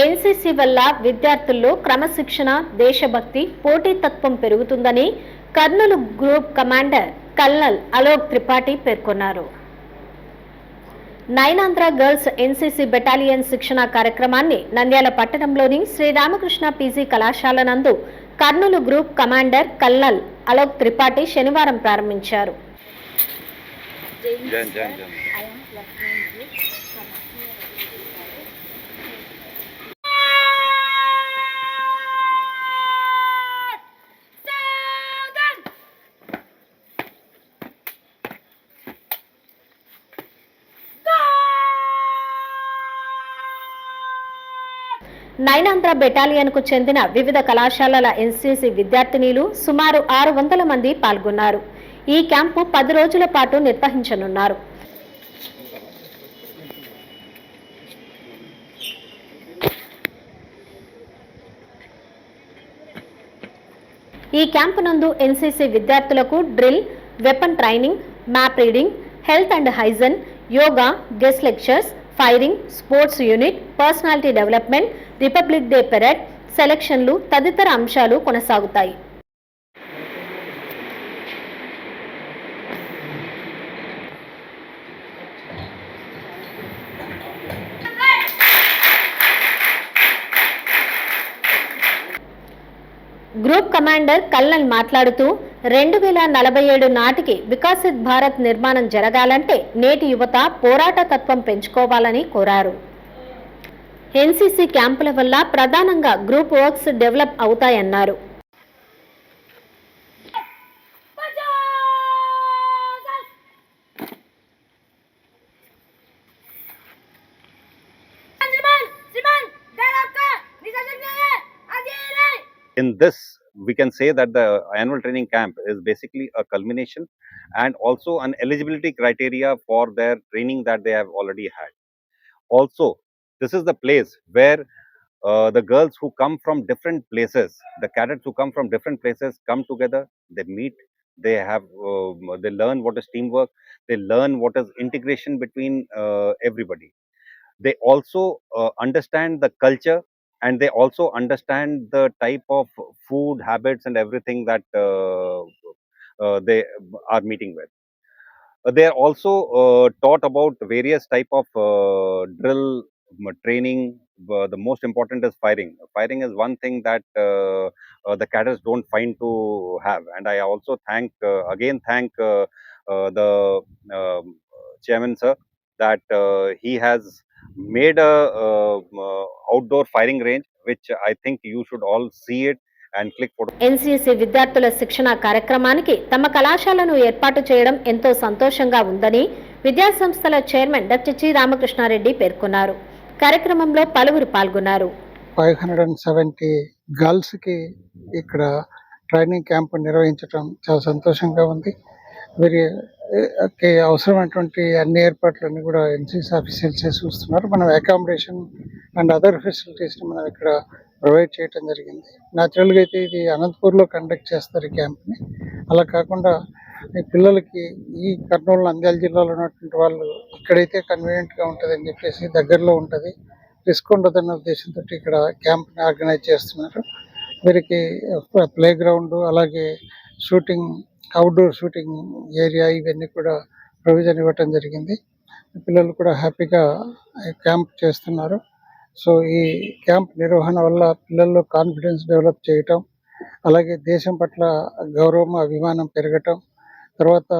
NCC వల్ల విద్యార్థుల్లో క్రమశిక్షణ దేశభక్తి పోటీతత్వం పెరుగుతుందని Kurnool group commander colonel Alok Tripathi పేర్కొన్నారు. నైనాంధ్ర గర్ల్స్ ఎన్సీసీ బెటాలియన్ శిక్షణ కార్యక్రమాన్ని నంద్యాల పట్టణంలోని శ్రీరామకృష్ణ పీజీ కళాశాల నందు Kurnool group commander colonel Alok Tripathi శనివారం ప్రారంభించారు. నైనాంధ్ర బెటాలియన్కు చెందిన వివిధ కళాశాలల ఎన్సీసీ విద్యార్థినీలు సుమారు ఆరు వందల మంది పాల్గొన్నారు. ఈ క్యాంపు పది రోజుల పాటు నిర్వహించనున్నారు. ఈ క్యాంపు నందు ఎన్సీసీ విద్యార్థులకు drill weapon training map reading health and hygiene yoga guest lectures firing sports unit personality development Republic Day parade సెలక్షన్లు తదితర అంశాలు కొనసాగుతాయి. గ్రూప్ కమాండర్ కల్నల్ మాట్లాడుతూ రెండు వేల నలభై ఏడు నాటికి వికసిత్ భారత్ నిర్మాణం జరగాలంటే నేటి యువత పోరాట తత్వం పెంచుకోవాలని కోరారు. ఎన్సీసీ క్యాంపుల వల్ల ప్రధానంగా గ్రూప్ వర్క్స్ డెవలప్ అవుతాయన్నారు. In this we can say that the annual training camp is basically a culmination and also an eligibility criteria for their training that they have already had. Also this is the place where uh, the girls who come from different places the cadets who come from different places come together they meet they have um, they learn what is teamwork they learn what is integration between uh, everybody. They also uh, understand the culture and they also understand the type of food habits and everything that uh, uh, they are meeting with. Uh, they are also uh, taught about various type of uh, drill training. Uh, the most important is firing. Firing is one thing that uh, uh, the cadets don't find to have. And i also thank uh, again thank uh, uh, the um, chairman sir that uh, he has made a uh, uh, outdoor firing range which i think you should all see it and click photo NCC విద్యార్థుల శిక్షణ కార్యక్రమానికి తమ కళాశాలను ఏర్పాటు చేయడం ఎంతో సంతోషంగా ఉందని విద్యాసంస్థల చైర్మన్ డాక్టర్ జి రామకృష్ణారెడ్డి పేర్కొన్నారు. కార్యక్రమంలో పలువురు పాల్గొన్నారు. ఫైవ్ హండ్రెడ్ అండ్ సెవెంటీ గర్ల్స్కి ఇక్కడ ట్రైనింగ్ క్యాంప్ నిర్వహించడం చాలా సంతోషంగా ఉంది. వీరికి అవసరమైనటువంటి అన్ని ఏర్పాట్లన్నీ కూడా ఎన్సీసీ ఆఫీసర్సే చూస్తున్నారు. మనం అకామిడేషన్ అండ్ అదర్ ఫెసిలిటీస్ని మనం ఇక్కడ ప్రొవైడ్ చేయడం జరిగింది. న్యాచురల్గా అయితే ఇది అనంతపూర్లో కండక్ట్ చేస్తారు ఈ క్యాంప్ని అలా కాకుండా ఈ పిల్లలకి ఈ కర్నూలు నంద్యాల జిల్లాలో ఉన్నటువంటి వాళ్ళు ఇక్కడైతే కన్వీనియంట్గా ఉంటుంది అని చెప్పేసి దగ్గరలో ఉంటుంది. రిస్క్ ఉండదన్న ఉద్దేశంతో ఇక్కడ క్యాంప్ని ఆర్గనైజ్ చేస్తున్నారు. వీరికి ప్లే గ్రౌండ్ అలాగే షూటింగ్ అవుట్డోర్ షూటింగ్ ఏరియా ఇవన్నీ కూడా ప్రొవిజన్ ఇవ్వటం జరిగింది. పిల్లలు కూడా హ్యాపీగా క్యాంప్ చేస్తున్నారు. సో ఈ క్యాంప్ నిర్వహణ వల్ల పిల్లల్లో కాన్ఫిడెన్స్ డెవలప్ చేయటం అలాగే దేశం పట్ల గౌరవం అభిమానం పెరగటం తర్వాత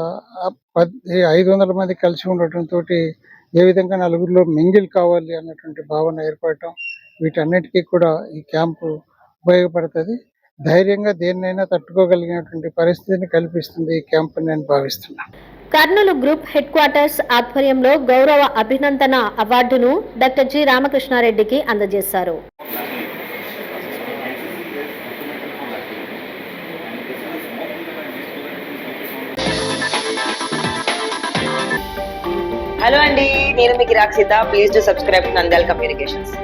పది ఐదు వందల మంది కలిసి ఉండటంతో ఏ విధంగా నలుగురిలో మింగిల్ కావాలి అన్నటువంటి భావన ఏర్పడటం వీటన్నిటికీ కూడా ఈ క్యాంపు ఉపయోగపడుతుంది. ధైర్యంగా దేన్నైనా తట్టుకోగలిగినటువంటి పరిస్థితిని కల్పిస్తుంది ఈ క్యాంప్ నేను భావిస్తున్నాను కర్నూలు గ్రూప్ హెడ్ క్వార్టర్స్ ఆధ్వర్యంలో గౌరవ అభినందన అవార్డును డాక్టర్ జి రామకృష్ణారెడ్డికి అందజేశారు. హలో అండి నేను మీకు Rakshitha. Please to subscribe Nandyal communications